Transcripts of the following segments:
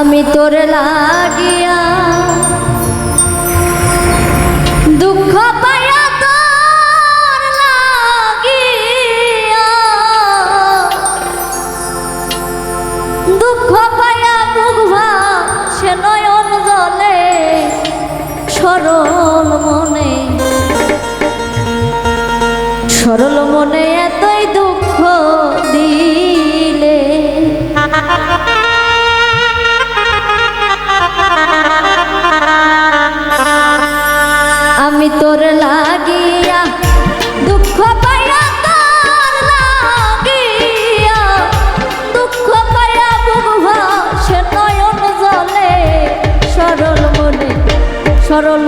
আমি তোর লাগিয়া দুঃখ পাইয়া তোর লাগিয়া দুঃখ পাইয়া মুখভা সে নয়ন জলে, সরল মনে। সরল মনে এতই দুঃখ দিলে। তোর লাগিয়া, দুঃখ পাইয়া তোর লাগিয়া। দুঃখ পাইয়া বুভা সে নয়ন জলে, সরল মনে, সরল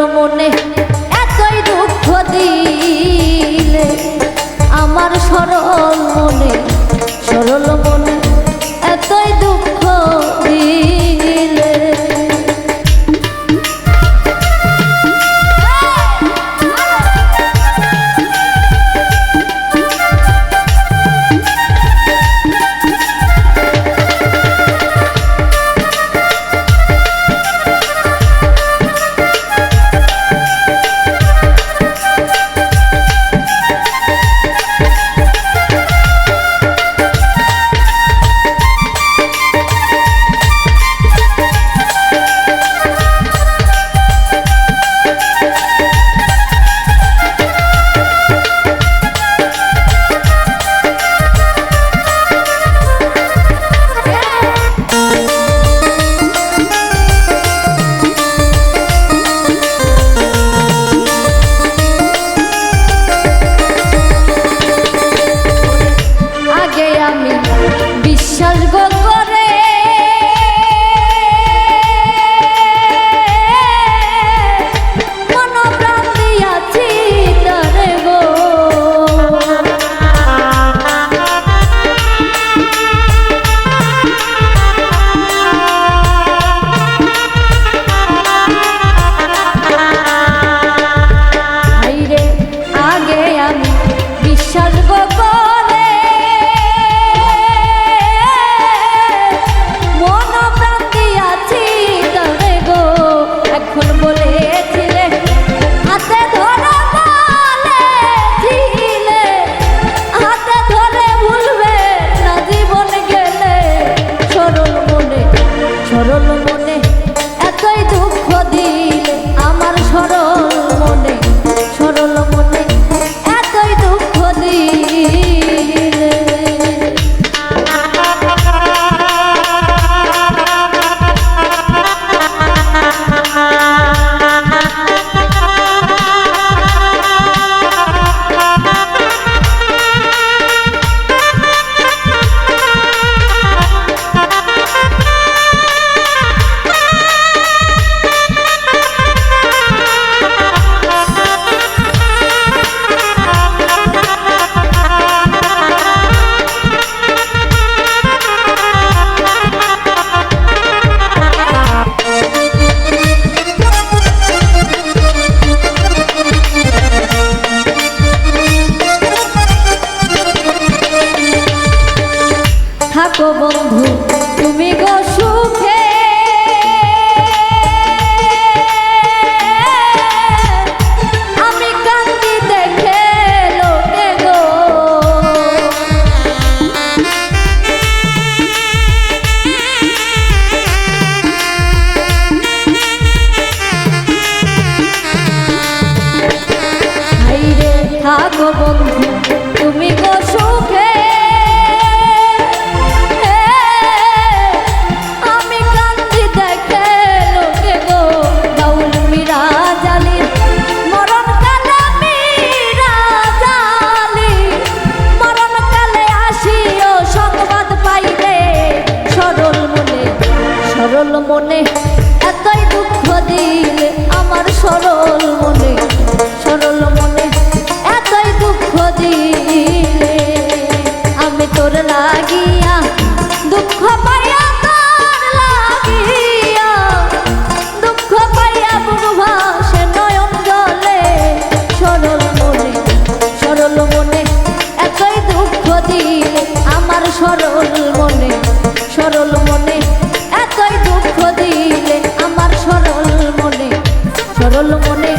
থাকো বন্ধু। দুঃখ দিলে আমার সরল মনে সরল মনে এতই দুঃখ দিলে আমার সরল মনে সরল মনে।